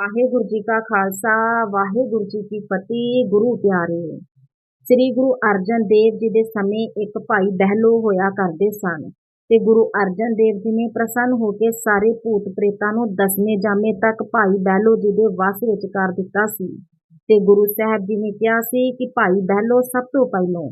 ਵਾਹਿਗੁਰੂ ਜੀ ਕਾ ਖਾਲਸਾ, ਵਾਹਿਗੁਰੂ ਜੀ ਕੀ ਫਤਿਹ, ਗੁਰੂ ਪਿਆਰੇ। ਸ੍ਰੀ ਗੁਰੂ ਅਰਜਨ ਦੇਵ ਜੀ ਦੇ ਸਮੇਂ ਇੱਕ ਭਾਈ ਬਹਿਲੋ ਹੋਇਆ ਕਰਦੇ ਸਨ ਤੇ ਗੁਰੂ ਅਰਜਨ ਦੇਵ ਜੀ ਨੇ ਪ੍ਰਸੰਨ ਹੋ ਕੇ ਸਾਰੇ ਭੂਤ ਪ੍ਰੇਤਾਂ ਨੂੰ ਦਸਵੇਂ ਜਾਮੇ ਤੱਕ ਭਾਈ ਬਹਿਲੋ ਜੀ ਦੇ ਵਸ ਵਿੱਚ ਕਰ ਦਿੱਤਾ ਸੀ। ਤੇ ਗੁਰੂ ਸਾਹਿਬ ਜੀ ਨੇ ਕਿਹਾ ਸੀ ਕਿ ਭਾਈ ਬਹਿਲੋ ਸਭ ਤੋਂ ਪਹਿਲੋਂ।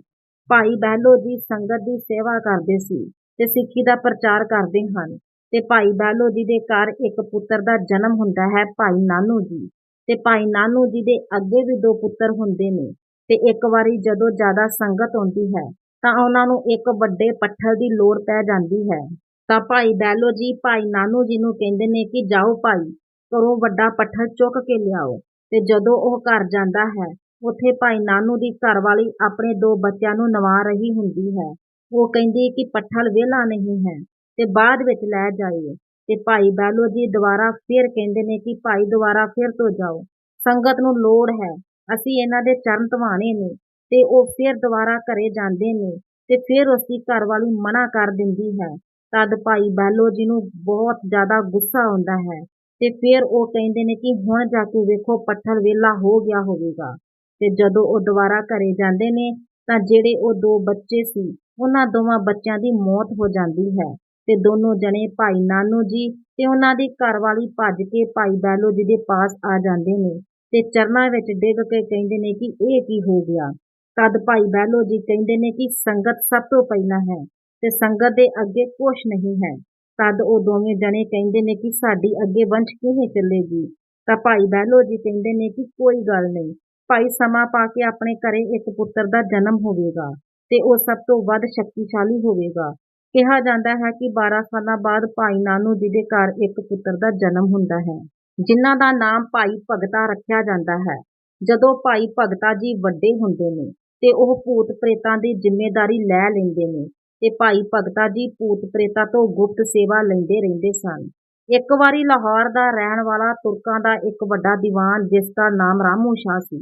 ਭਾਈ ਬਹਿਲੋ ਜੀ ਸੰਗਤ ਦੀ ਸੇਵਾ ਕਰਦੇ ਸੀ ਤੇ ਸਿੱਖੀ ਦਾ ਪ੍ਰਚਾਰ ਕਰਦੇ ਹਨ। ਤੇ ਭਾਈ ਬਹਿਲੋ ਜੀ ਦੇ ਘਰ ਇੱਕ ਪੁੱਤਰ ਦਾ ਜਨਮ ਹੁੰਦਾ ਹੈ ਭਾਈ ਨਾਨੂ ਜੀ। ਤੇ ਭਾਈ ਨਾਨੂ ਜੀ ਦੇ ਅੱਗੇ ਵੀ ਦੋ ਪੁੱਤਰ ਹੁੰਦੇ ਨੇ ਤੇ ਇੱਕ ਵਾਰੀ ਜਦੋਂ ਜ਼ਿਆਦਾ ਸੰਗਤ ਆਉਂਦੀ ਹੈ ਤਾਂ ਉਹਨਾਂ ਨੂੰ ਇੱਕ ਵੱਡੇ ਪੱਥਰ ਦੀ ਲੋੜ ਪੈ ਜਾਂਦੀ ਹੈ। ਤਾਂ ਭਾਈ ਬਹਿਲੋ ਜੀ ਭਾਈ ਨਾਨੂ ਜੀ ਨੂੰ ਕਹਿੰਦੇ ਨੇ ਕਿ ਜਾਓ ਭਾਈ, ਘਰੋਂ ਵੱਡਾ ਪੱਥਰ ਚੁੱਕ ਕੇ ਲਿਆਓ। ਤੇ ਜਦੋਂ ਉਹ ਘਰ ਜਾਂਦਾ ਹੈ, ਉੱਥੇ ਭਾਈ ਨਾਨੂ ਦੀ ਘਰਵਾਲੀ ਆਪਣੇ ਦੋ ਬੱਚਿਆਂ ਨੂੰ ਨਵਾ ਰਹੀ ਹੁੰਦੀ ਹੈ। ਉਹ ਕਹਿੰਦੀ ਕਿ ਪੱਥਰ ਵਿਹਲਾ ਨਹੀਂ ਹੈ। ਤੇ ਬਾਅਦ ਵਿੱਚ ਲੈ ਜਾਈਏ। ਤੇ ਭਾਈ ਬਹਿਲੋ ਜੀ ਦੁਬਾਰਾ ਫਿਰ ਕਹਿੰਦੇ ਨੇ ਕਿ ਭਾਈ ਦੁਬਾਰਾ ਫਿਰ ਤੋਂ ਜਾਓ। ਸੰਗਤ ਨੂੰ ਲੋੜ ਹੈ। ਅਸੀਂ ਇਹਨਾਂ ਦੇ ਚਰਨ ਧਵਾਣੇ ਨੇ ਤੇ ਉਹ ਫਿਰ ਦੁਬਾਰਾ ਘਰੇ ਜਾਂਦੇ ਨੇ ਤੇ ਫਿਰ ਉਸਦੀ ਘਰਵਾਲੀ ਮਨਾ ਕਰ ਦਿੰਦੀ ਹੈ। ਤਦ ਭਾਈ ਬਹਿਲੋ ਜੀ ਨੂੰ ਬਹੁਤ ਜ਼ਿਆਦਾ ਗੁੱਸਾ ਆਉਂਦਾ ਹੈ ਤੇ ਫਿਰ ਉਹ ਕਹਿੰਦੇ ਨੇ ਕਿ ਹੁਣ ਜਾ ਕੇ ਵੇਖੋ ਪੱਥਰ ਵਿਹਲਾ ਹੋ ਗਿਆ ਹੋਵੇਗਾ। ਤੇ ਜਦੋਂ ਉਹ ਦੁਬਾਰਾ ਘਰੇ ਜਾਂਦੇ ਨੇ ਤਾਂ ਜਿਹੜੇ ਉਹ ਦੋ ਬੱਚੇ ਸੀ, ਉਹਨਾਂ ਦੋਵਾਂ ਬੱਚਿਆਂ ਦੀ ਮੌਤ ਹੋ ਜਾਂਦੀ ਹੈ। ਤੇ ਦੋਨੋਂ ਜਣੇ ਭਾਈ ਨਾਨੋ ਜੀ ਤੇ ਉਹਨਾਂ ਦੀ ਘਰਵਾਲੀ ਭੱਜ ਕੇ ਭਾਈ ਬਹਿਲੋ ਜੀ ਦੇ ਪਾਸ ਆ ਜਾਂਦੇ ਨੇ ਤੇ ਚਰਨਾਂ ਵਿੱਚ ਡਿੱਗ ਕੇ ਕਹਿੰਦੇ ਨੇ ਕਿ ਇਹ ਕੀ ਹੋ ਗਿਆ? ਤਦ ਭਾਈ ਬਹਿਲੋ ਜੀ ਕਹਿੰਦੇ ਨੇ ਕਿ ਸੰਗਤ ਸਭ ਤੋਂ ਪਹਿਲਾਂ ਹੈ ਤੇ ਸੰਗਤ ਦੇ ਅੱਗੇ ਕੁਛ ਨਹੀਂ ਹੈ। ਤਦ ਉਹ ਦੋਵੇਂ ਜਣੇ ਕਹਿੰਦੇ ਨੇ ਕਿ ਸਾਡੀ ਅੱਗੇ ਵੰਸ਼ ਕਿਵੇਂ ਚੱਲੇਗੀ? ਤਾਂ ਭਾਈ ਬਹਿਲੋ ਜੀ ਕਹਿੰਦੇ ਨੇ ਕਿ ਕੋਈ ਗੱਲ ਨਹੀਂ, ਭਾਈ ਸਮਾਂ ਪਾ ਕੇ ਆਪਣੇ ਘਰੇ ਇੱਕ ਪੁੱਤਰ ਦਾ ਜਨਮ ਹੋਵੇਗਾ ਤੇ ਉਹ ਸਭ ਤੋਂ ਵੱਧ ਸ਼ਕਤੀਸ਼ਾਲੀ ਹੋਵੇਗਾ। ਕਿਹਾ ਜਾਂਦਾ ਹੈ ਕਿ 12 ਸਾਲਾਂ ਬਾਅਦ ਭਾਈ ਨਾਨੂ ਜੀ ਦੇ ਘਰ ਇੱਕ ਪੁੱਤਰ ਦਾ ਜਨਮ ਹੁੰਦਾ ਹੈ, ਜਿਨ੍ਹਾਂ ਦਾ ਨਾਮ ਭਾਈ ਭਗਤਾ ਰੱਖਿਆ ਜਾਂਦਾ ਹੈ। ਜਦੋਂ ਭਾਈ ਭਗਤਾ ਜੀ ਵੱਡੇ ਹੁੰਦੇ ਨੇ ਤੇ ਉਹ ਭੂਤ ਪ੍ਰੇਤਾਂ ਦੀ ਜਿੰਮੇਦਾਰੀ ਲੈ ਲੈਂਦੇ ਨੇ ਤੇ ਭਾਈ ਭਗਤਾ ਜੀ ਭੂਤ ਪ੍ਰੇਤਾਂ ਤੋਂ ਗੁਪਤ ਸੇਵਾ ਲੈਂਦੇ ਰਹਿੰਦੇ ਸਨ। ਇੱਕ ਵਾਰੀ ਲਾਹੌਰ ਦਾ ਰਹਿਣ ਵਾਲਾ ਤੁਰਕਾਂ ਦਾ ਇੱਕ ਵੱਡਾ ਦੀਵਾਨ ਜਿਸ ਦਾ ਨਾਮ ਰਾਮੂ ਸ਼ਾਹ ਸੀ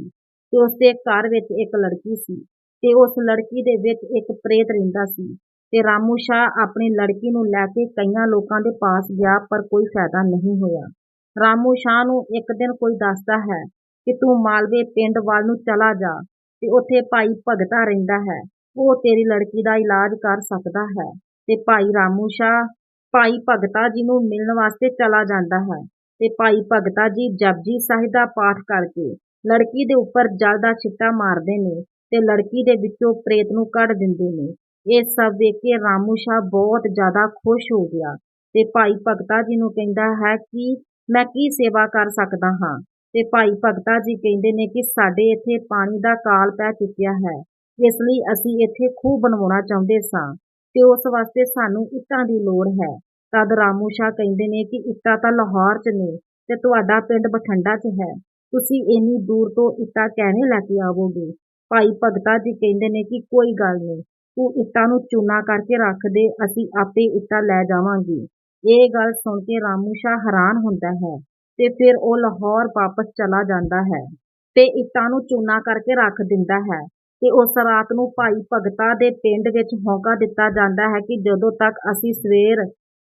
ਤੇ ਉਸਦੇ ਘਰ ਵਿੱਚ ਇੱਕ ਲੜਕੀ ਸੀ ਤੇ ਉਸ ਲੜਕੀ ਦੇ ਵਿੱਚ ਇੱਕ ਪ੍ਰੇਤ ਰਹਿੰਦਾ ਸੀ। ਤੇ ਰਾਮੂ ਸ਼ਾਹ ਆਪਣੀ ਲੜਕੀ ਨੂੰ ਲੈ ਕੇ ਕਈਆਂ ਲੋਕਾਂ ਦੇ ਪਾਸ ਗਿਆ, ਪਰ ਕੋਈ ਫਾਇਦਾ ਨਹੀਂ ਹੋਇਆ। ਰਾਮੂ ਸ਼ਾਹ ਨੂੰ ਇੱਕ ਦਿਨ ਕੋਈ ਦੱਸਦਾ ਹੈ ਕਿ ਤੂੰ ਮਾਲਵੇ ਪਿੰਡ ਵੱਲ ਨੂੰ ਚਲਾ ਜਾ ਤੇ ਉੱਥੇ ਭਾਈ ਭਗਤਾ ਰਹਿੰਦਾ ਹੈ। ਉਹ ਤੇਰੀ ਲੜਕੀ ਦਾ ਇਲਾਜ ਕਰ ਸਕਦਾ ਹੈ ਤੇ ਭਾਈ ਰਾਮੂ ਸ਼ਾਹ, ਭਾਈ ਭਗਤਾ ਜੀ ਨੂੰ ਮਿਲਣ ਵਾਸਤੇ ਚਲਾ ਜਾਂਦਾ ਹੈ ਤੇ ਭਾਈ ਭਗਤਾ ਜੀ ਜਪਜੀ ਸਾਹਿਬ ਦਾ ਪਾਠ ਕਰਕੇ ਲੜਕੀ ਦੇ ਉੱਪਰ ਜਲ ਦਾ ਛਿੱਟਾ ਮਾਰਦੇ ਨੇ ਤੇ ਲੜਕੀ ਦੇ ਵਿੱਚੋਂ ਪ੍ਰੇਤ ਨੂੰ ਕੱਢ ਦਿੰਦੇ ਨੇ। ਇਹ ਸਭ ਦੇਖ ਕੇ ਰਾਮੂ ਸ਼ਾਹ ਬਹੁਤ ਜ਼ਿਆਦਾ ਖੁਸ਼ ਹੋ ਗਿਆ ਤੇ ਭਾਈ ਭਗਤਾ ਜੀ ਨੂੰ ਕਹਿੰਦਾ ਹੈ ਕਿ ਮੈਂ ਕੀ ਸੇਵਾ ਕਰ ਸਕਦਾ ਹਾਂ? ਤੇ ਭਾਈ ਭਗਤਾ ਜੀ ਕਹਿੰਦੇ ਨੇ ਕਿ ਸਾਡੇ ਇੱਥੇ ਪਾਣੀ ਦਾ ਕਾਲ ਪੈ ਚੁੱਕਿਆ ਹੈ, ਇਸ ਲਈ ਅਸੀਂ ਇੱਥੇ ਖੂਹ ਬਣਵਾਉਣਾ ਚਾਹੁੰਦੇ ਸਾਂ ਤੇ ਉਸ ਵਾਸਤੇ ਸਾਨੂੰ ਇੱਟਾਂ ਦੀ ਲੋੜ ਹੈ। ਤਦ ਰਾਮੂ ਸ਼ਾਹ ਕਹਿੰਦੇ ਨੇ ਕਿ ਇੱਟਾਂ ਤਾਂ ਲਾਹੌਰ 'ਚ ਨੇ ਤੇ ਤੁਹਾਡਾ ਪਿੰਡ ਬਠਿੰਡਾ 'ਚ ਹੈ, ਤੁਸੀਂ ਇੰਨੀ ਦੂਰ ਤੋਂ ਇੱਟਾਂ ਕਹਿਣੇ ਲੈ ਕੇ ਆਵੋਗੇ? ਭਾਈ ਭਗਤਾ ਜੀ ਕਹਿੰਦੇ ਨੇ ਕਿ ਕੋਈ ਗੱਲ ਨਹੀਂ ਤੂੰ ਇੱਟਾਂ ਨੂੰ ਚੂਨਾ ਕਰਕੇ ਰੱਖ ਦੇ, ਅਸੀਂ ਆਪੇ ਇੱਟਾਂ ਲੈ ਜਾਵਾਂਗੇ। ਇਹ ਗੱਲ ਸੁਣ ਕੇ ਰਾਮੂ ਸ਼ਾਹ ਹੈਰਾਨ ਹੁੰਦਾ ਹੈ ਤੇ ਫਿਰ ਉਹ ਲਾਹੌਰ ਵਾਪਸ ਚਲਾ ਜਾਂਦਾ ਹੈ ਤੇ ਇੱਟਾਂ ਨੂੰ ਚੂਨਾ ਕਰਕੇ ਰੱਖ ਦਿੰਦਾ ਹੈ ਤੇ ਉਸ ਰਾਤ ਨੂੰ ਭਾਈ ਭਗਤਾ ਦੇ ਪਿੰਡ ਵਿੱਚ ਹੌਂਕਾ ਦਿੱਤਾ ਜਾਂਦਾ ਹੈ ਕਿ ਜਦੋਂ ਤੱਕ ਅਸੀਂ ਸਵੇਰ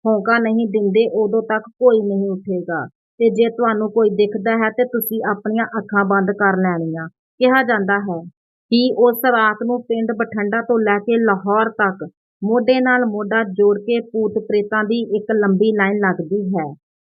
ਹੌਂਕਾ ਨਹੀਂ ਦਿੰਦੇ, ਉਦੋਂ ਤੱਕ ਕੋਈ ਨਹੀਂ ਉੱਠੇਗਾ। ਤੇ ਜੇ ਤੁਹਾਨੂੰ ਕੋਈ ਦਿਖਦਾ ਹੈ ਤੇ ਤੁਸੀਂ ਆਪਣੀਆਂ ਅੱਖਾਂ ਬੰਦ ਕਰ ਲੈਣੀਆਂ। ਕਿਹਾ ਜਾਂਦਾ ਹੈ ਕਿ ਉਸ ਰਾਤ ਨੂੰ ਪਿੰਡ ਬਠਿੰਡਾ ਤੋਂ ਲੈ ਕੇ ਲਾਹੌਰ ਤੱਕ ਮੋਢੇ ਨਾਲ ਮੋਢਾ ਜੋੜ ਕੇ ਭੂਤ ਪ੍ਰੇਤਾਂ ਦੀ ਇੱਕ ਲੰਬੀ ਲਾਈਨ ਲੱਗਦੀ ਹੈ।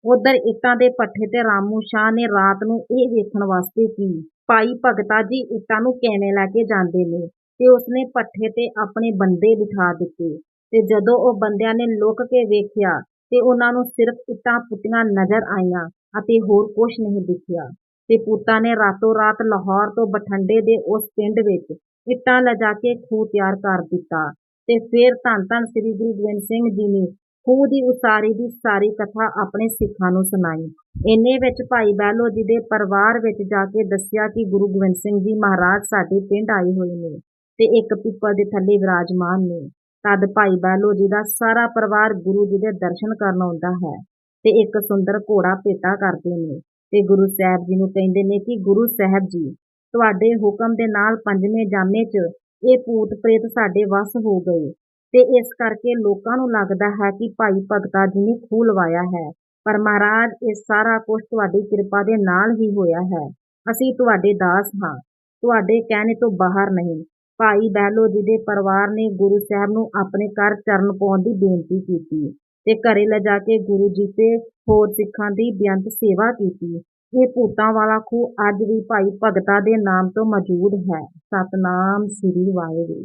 ਉਧਰ ਇੱਟਾਂ ਦੇ ਪੱਠੇ ਤੇ ਰਾਮੂ ਸ਼ਾਹ ਨੇ ਰਾਤ ਨੂੰ ਇਹ ਵੇਖਣ ਵਾਸਤੇ ਕਿ ਭਾਈ ਭਗਤਾ ਜੀ ਇੱਟਾਂ ਨੂੰ ਕਿਵੇਂ ਲੈ ਕੇ ਜਾਂਦੇ ਨੇ ਤੇ ਉਸਨੇ ਪੱਠੇ ਤੇ ਆਪਣੇ ਬੰਦੇ ਬਿਠਾ ਦਿੱਤੇ ਤੇ ਜਦੋਂ ਉਹ ਬੰਦਿਆਂ ਨੇ ਲੁੱਕ ਕੇ ਵੇਖਿਆ ਤੇ ਉਹਨਾਂ ਨੂੰ ਸਿਰਫ ਇੱਟਾਂ ਪੁੱਟੀਆਂ ਨਜ਼ਰ ਆਈਆਂ ਅਤੇ ਹੋਰ ਕੁਝ ਨਹੀਂ ਦਿਖਿਆ। ਤੇ ਪੁੱਤਾਂ ਨੇ ਰਾਤੋਂ ਰਾਤ ਲਾਹੌਰ ਤੋਂ ਬਠਿੰਡੇ ਦੇ ਉਸ ਪਿੰਡ ਵਿੱਚ ਇੱਟਾਂ ਲਿਜਾ ਕੇ ਖੂਹ ਤਿਆਰ ਕਰ ਦਿੱਤਾ ਤੇ ਫਿਰ ਧੰਨ ਧੰਨ ਸ੍ਰੀ ਗੁਰੂ ਗੋਬਿੰਦ ਸਿੰਘ ਜੀ ਨੇ ਖੂਹ ਦੀ ਉਸਾਰੀ ਦੀ ਸਾਰੀ ਕਥਾ ਆਪਣੇ ਸਿੱਖਾਂ ਨੂੰ ਸੁਣਾਈ। ਇੰਨੇ ਵਿੱਚ ਭਾਈ ਬਹਿਲੋ ਜੀ ਦੇ ਪਰਿਵਾਰ ਵਿੱਚ ਜਾ ਕੇ ਦੱਸਿਆ ਕਿ ਗੁਰੂ ਗੋਬਿੰਦ ਸਿੰਘ ਜੀ ਮਹਾਰਾਜ ਸਾਡੇ ਪਿੰਡ ਆਏ ਹੋਏ ਨੇ ਤੇ ਇੱਕ ਪਿੱਪਲ ਦੇ ਥੱਲੇ ਵਿਰਾਜਮਾਨ ਨੇ। ਤਦ ਭਾਈ ਬਹਿਲੋ ਜੀ ਦਾ ਸਾਰਾ ਪਰਿਵਾਰ ਗੁਰੂ ਜੀ ਦੇ ਦਰਸ਼ਨ ਕਰਨ ਆਉਂਦਾ ਹੈ ਤੇ ਇੱਕ ਸੁੰਦਰ ਘੋੜਾ ਭੇਟਾ ਕਰਦੇ ਨੇ। ਤੇ ਗੁਰੂ ਸਾਹਿਬ ਜੀ ਨੂੰ ਕਹਿੰਦੇ ਨੇ ਕਿ ਗੁਰੂ ਸਾਹਿਬ ਜੀ, ਤੁਹਾਡੇ ਹੁਕਮ ਦੇ ਨਾਲ ਪੰਜਵੇਂ ਜਾਮੇ 'ਚ ਇਹ ਭੂਤ ਪ੍ਰੇਤ ਸਾਡੇ ਵੱਸ ਹੋ ਗਏ। ਤੇ ਇਸ ਕਰਕੇ ਲੋਕਾਂ ਨੂੰ ਲੱਗਦਾ ਹੈ ਕਿ ਭਾਈ ਭਗਤਾ ਜੀ ਨੇ ਖੂਹ ਲਵਾਇਆ ਹੈ। ਪਰ ਮਹਾਰਾਜ, ਇਹ ਸਾਰਾ ਕੁਝ ਤੁਹਾਡੀ ਕਿਰਪਾ ਦੇ ਨਾਲ ਹੀ ਹੋਇਆ ਹੈ। ਅਸੀਂ ਤੁਹਾਡੇ ਦਾਸ ਹਾਂ। ਤੁਹਾਡੇ ਕਹਿਣੇ ਤੋਂ ਬਾਹਰ ਨਹੀਂ। ਭਾਈ ਬਹਿਲੋ ਜੀ ਦੇ ਪਰਿਵਾਰ ਨੇ ਗੁਰੂ ਸਾਹਿਬ ਨੂੰ ਆਪਣੇ ਘਰ ਚਰਨ ਪਾਉਣ ਦੀ ਬੇਨਤੀ ਕੀਤੀ। ਤੇ ਘਰੇ ਲਿਜਾ ਕੇ ਗੁਰੂ ਜੀ ਤੇ ਹੋਰ ਸਿੱਖਾਂ ਦੀ ਬੇਅੰਤ ਸੇਵਾ ਕੀਤੀ। ਇਹ ਭੂਤਾਂ ਵਾਲਾ ਖੂਹ ਅੱਜ ਵੀ ਭਾਈ ਭਗਤਾ ਦੇ ਨਾਮ ਤੋਂ ਮੌਜੂਦ ਹੈ। ਸਤਨਾਮ ਸ੍ਰੀ ਵਾਹਿਗੁਰੂ।